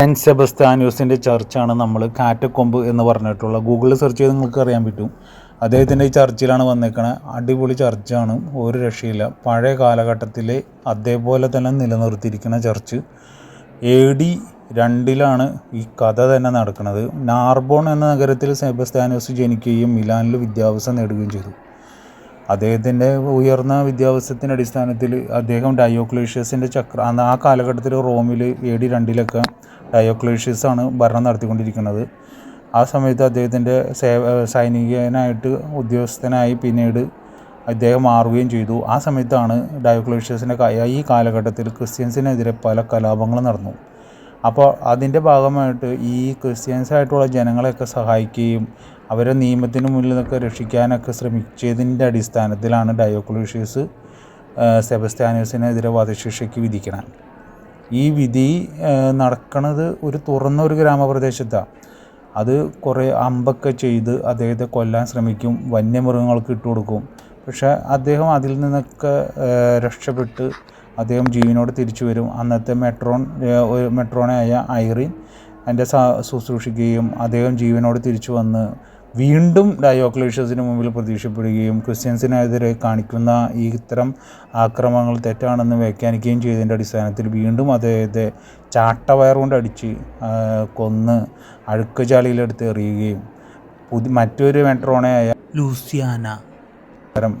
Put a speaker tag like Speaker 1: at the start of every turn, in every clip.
Speaker 1: Saint സെബസ്താന്യൂസിന്റെ ചർച്ചാണ് നമ്മൾ കാറ്റക്കൊമ്പ് എന്ന് പറഞ്ഞിട്ടുള്ള ഗൂഗിളിൽ സെർച്ച് ചെയ്ത് നിങ്ങൾക്ക് അറിയാൻ പറ്റും. അദ്ദേഹത്തിന്റെ ഈ ചർച്ചിലാണ് വന്നേക്കണത് അടിപൊളി ചർച്ചാണ്. ഒരു രക്ഷയില്ല. പഴയ കാലഘട്ടത്തിലെ അതേപോലെ തന്നെ നിലനിർത്തിയിരിക്കുന്ന ചർച്ച്. എ ഡി രണ്ടിലാണ് ഈ കഥ തന്നെ നടക്കുന്നത്. നാർബോൺ എന്ന നഗരത്തിൽ സെബസ്താനൂസ് ജനിക്കുകയും മിലാനിൽ വിദ്യാഭ്യാസം നേടുകയും ചെയ്തു. അദ്ദേഹത്തിന്റെ ഉയർന്ന വിദ്യാഭ്യാസത്തിന്റെ അടിസ്ഥാനത്തിൽ അദ്ദേഹം ഡയോക്ലേഷ്യസിന്റെ ചക്ര അന്ന് ആ കാലഘട്ടത്തിൽ റോമിൽ എ ഡി രണ്ടിലൊക്കെ ഡയോക്ലേഷ്യസ് ആണ് ഭരണം നടത്തിക്കൊണ്ടിരിക്കുന്നത്. ആ സമയത്ത് അദ്ദേഹത്തിന്റെ സേവ സൈനികനായിട്ട് ഉദ്യോഗസ്ഥനായി പിന്നീട് അദ്ദേഹം മാറുകയും ചെയ്തു. ആ സമയത്താണ് ഡയോക്ലേഷ്യസിന്റെ ഈ കാലഘട്ടത്തിൽ ക്രിസ്ത്യൻസിനെതിരെ പല കലാപങ്ങളും നടന്നു. അപ്പോൾ അതിന്റെ ഭാഗമായിട്ട് ഈ ക്രിസ്ത്യൻസായിട്ടുള്ള ജനങ്ങളെയൊക്കെ സഹായിക്കുകയും അവരെ നിയമത്തിന് മുന്നിൽ നിന്നൊക്കെ രക്ഷിക്കാനൊക്കെ ശ്രമിച്ചതിന്റെ അടിസ്ഥാനത്തിലാണ് ഡയോക്ലൂഷ്യസ് സെബസ്ത്യാനോസിനെതിരെ വധശിക്ഷയ്ക്ക് വിധിക്കണം ഈ വിധി നടക്കുന്നത് ഒരു തുറന്ന ഒരു ഗ്രാമപ്രദേശത്താണ് അത് കുറേ അമ്പൊക്കെ ചെയ്ത് അദ്ദേഹത്തെ കൊല്ലാൻ ശ്രമിക്കും വന്യമൃഗങ്ങൾക്ക് ഇട്ട് കൊടുക്കും. പക്ഷേ അദ്ദേഹം അതിൽ നിന്നൊക്കെ രക്ഷപ്പെട്ട് അദ്ദേഹം ജീവനോട് തിരിച്ചു വരും. അന്നത്തെ മെട്രോൺ മെട്രോണയായ ഐറിൻ എന്റെ ശുശ്രൂഷിക്കുകയും അദ്ദേഹം ജീവനോട് തിരിച്ചു വന്ന് വീണ്ടും ഡയോക്ലേഷ്യസിന് മുമ്പിൽ പ്രതീക്ഷപ്പെടുകയും ക്രിസ്ത്യൻസിനെതിരെ കാണിക്കുന്ന ഈ ഇത്തരം ആക്രമണങ്ങൾ തെറ്റാണെന്ന് വ്യാഖ്യാനിക്കുകയും ചെയ്തതിന്റെ അടിസ്ഥാനത്തിൽ വീണ്ടും അദ്ദേഹത്തെ ചാട്ടവയർ കൊണ്ട് അടിച്ച് കൊന്ന് അഴുക്കുചാളിയിലെടുത്ത് എറിയുകയും പുതി മറ്റൊരു മെട്രോണയായ ലൂസിയാന.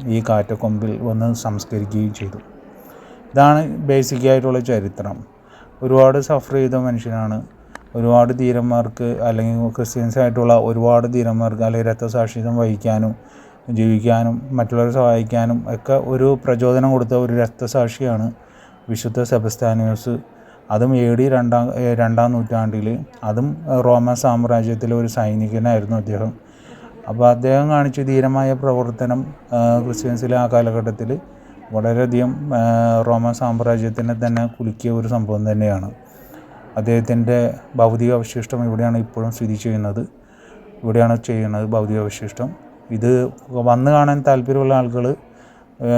Speaker 1: ഈ കാറ്റക്കൊമ്പിൽ വന്ന് സംസ്കരിക്കുകയും ചെയ്തു. ഇതാണ് ബേസിക്കായിട്ടുള്ള ചരിത്രം. ഒരുപാട് സഫർ ചെയ്ത മനുഷ്യനാണ് ഒരുപാട് ധീരന്മാർക്ക് അല്ലെങ്കിൽ ക്രിസ്ത്യൻസ് ആയിട്ടുള്ള ഒരുപാട് ധീരന്മാർക്ക് അല്ലെങ്കിൽ രക്തസാക്ഷിത്വം വഹിക്കാനും ജീവിക്കാനും മറ്റുള്ളവരെ സഹായിക്കാനും ഒക്കെ ഒരു പ്രചോദനം കൊടുത്ത ഒരു രക്തസാക്ഷിയാണ് വിശുദ്ധ സെബസ്താനിയോസ് അതും എ ഡി രണ്ടാം രണ്ടാം നൂറ്റാണ്ടിൽ അതും റോമൻ സാമ്രാജ്യത്തിലെ ഒരു സൈനികനായിരുന്നു അദ്ദേഹം. അപ്പോൾ അദ്ദേഹം കാണിച്ച ധീരമായ പ്രവർത്തനം ക്രിസ്ത്യൻസിലെ ആ കാലഘട്ടത്തിൽ വളരെയധികം റോമൻ സാമ്രാജ്യത്തിനെ തന്നെ കുലുക്കിയ ഒരു സംഭവം തന്നെയാണ്. അദ്ദേഹത്തിന്റെ ഭൗതിക അവശിഷ്ടം ഇവിടെയാണ് ഇപ്പോഴും സ്ഥിതി ചെയ്യുന്നത്. ഇവിടെയാണ് ചെയ്യുന്നത് ഭൗതിക അവശിഷ്ടം ഇത് വന്ന് കാണാൻ താല്പര്യമുള്ള ആളുകൾ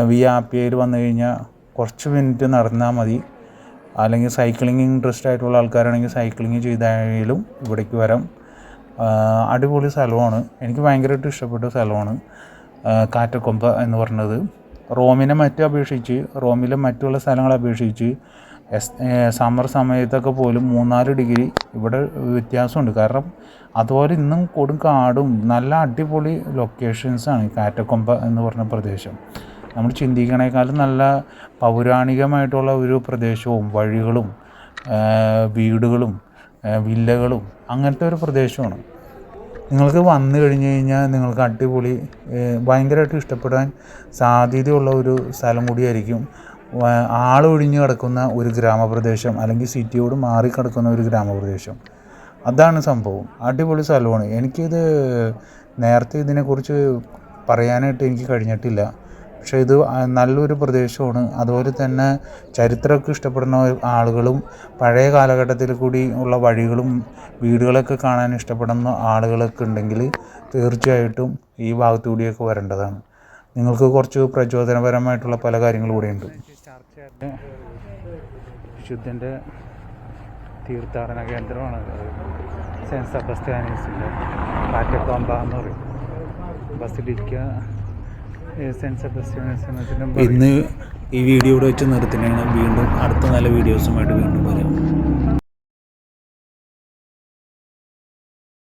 Speaker 1: വി ആപ്പിയയിൽ വന്നു കഴിഞ്ഞാൽ കുറച്ച് മിനിറ്റ് നടന്നാൽ മതി. അല്ലെങ്കിൽ സൈക്ലിംഗ് ഇൻട്രസ്റ്റ് ആയിട്ടുള്ള ആൾക്കാരാണെങ്കിൽ സൈക്ലിംഗ് ചെയ്തായാലും ഇവിടേക്ക് വരാം. അടിപൊളി സ്ഥലമാണ്. എനിക്ക് ഭയങ്കരമായിട്ട് ഇഷ്ടപ്പെട്ട സ്ഥലമാണ് കാറ്റക്കൊമ്പ എന്ന് പറഞ്ഞത്. റോമിനെ മറ്റും അപേക്ഷിച്ച് റോമിലെ മറ്റുള്ള സ്ഥലങ്ങളെ അപേക്ഷിച്ച് സമ്മർ സമയത്തൊക്കെ പോലും മൂന്നാൽ ഡിഗ്രി ഇവിടെ വ്യത്യാസമുണ്ട്. കാരണം അതുപോലെ ഇന്നും കൊടും കാടും നല്ല അടിപൊളി ലൊക്കേഷൻസാണ് കാറ്റക്കൊമ്പ എന്ന് പറഞ്ഞ പ്രദേശം. നമ്മൾ ചിന്തിക്കണേക്കാളും നല്ല പൗരാണികമായിട്ടുള്ള ഒരു പ്രദേശവും വഴികളും വീടുകളും വില്ലകളും അങ്ങനത്തെ ഒരു പ്രദേശമാണ്. നിങ്ങൾക്ക് വന്നു കഴിഞ്ഞ് കഴിഞ്ഞാൽ നിങ്ങൾക്ക് അടിപൊളി ഭയങ്കരമായിട്ട് ഇഷ്ടപ്പെടാൻ സാധ്യതയുള്ള ഒരു സ്ഥലം കൂടിയായിരിക്കും ആളൊഴിഞ്ഞ് കിടക്കുന്ന ഒരു ഗ്രാമപ്രദേശം അല്ലെങ്കിൽ സിറ്റിയോട് മാറി കിടക്കുന്ന ഒരു ഗ്രാമപ്രദേശം. അതാണ് സംഭവം. അടിപൊളി സ്ഥലമാണ്. എനിക്കിത് നേരത്തെ ഇതിനെക്കുറിച്ച് പറയാനായിട്ട് എനിക്ക് കഴിഞ്ഞിട്ടില്ല. പക്ഷേ ഇത് നല്ലൊരു പ്രദേശമാണ്. അതുപോലെ തന്നെ ചരിത്രമൊക്കെ ഇഷ്ടപ്പെടുന്ന ആളുകളും പഴയ കാലഘട്ടത്തിൽ കൂടി ഉള്ള വഴികളും വീടുകളൊക്കെ കാണാൻ ഇഷ്ടപ്പെടുന്ന ആളുകളൊക്കെ ഉണ്ടെങ്കിൽ തീർച്ചയായിട്ടും ഈ ഭാഗത്തുകൂടിയൊക്കെ വരേണ്ടതാണ്. നിങ്ങൾക്ക് കുറച്ച് പ്രചോദനപരമായിട്ടുള്ള പല കാര്യങ്ങളും കൂടെയുണ്ട്. വിശുദ്ധന്റെ തീർത്ഥാടന കേന്ദ്രമാണ്. സെന്റ് സെബസ്ത്യാനീസിന്റെ കാറ്റക്കോമ്പ എന്ന് പറയും. ബസിലിക്ക സെന്റ് സെബസ്ത്യാനീസ്
Speaker 2: ഇന്ന് ഈ വീഡിയോ ഇവിടെ വെച്ച് നിർത്തുന്നതാണ് വീണ്ടും അടുത്ത നല്ല വീഡിയോസുമായിട്ട് വീണ്ടും